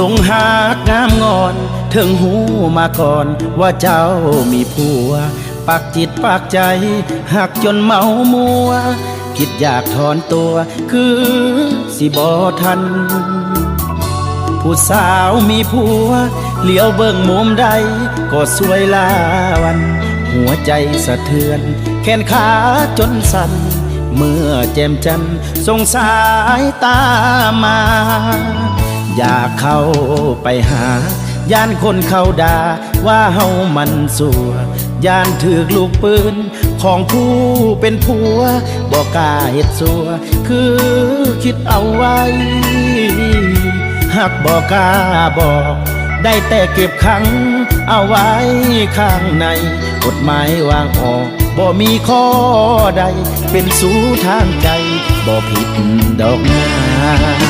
ลงหากงามงอนถึงหูมาก่อนว่าเจ้ามีผัว ปักจิตปักใจหักจนเมามัว คิดอยากถอนตัวคือสิบอทัน ผู้สาวมีผัวเหลียวเบิ่งมุมใด ก็สวยลาวัน หัวใจสะเทือน แขนขาจนสั่นเมื่อแจมจันทร์ส่งสายตามา อยากเข้าไปหา ย่านคนเขาด่าว่าเฮามันสัวย่านถือกลูกปืน ของผู้เป็นผัวบอกกล้าเฮ็ดสัว คือคิดเอาไว้หากบอกกล้าบอก ได้แต่เก็บขัง เอาไว้ข้างใน กฎหมายวางออกบ่มีข้อใด เป็นสู่ทางใจบ่ผิดดอกนา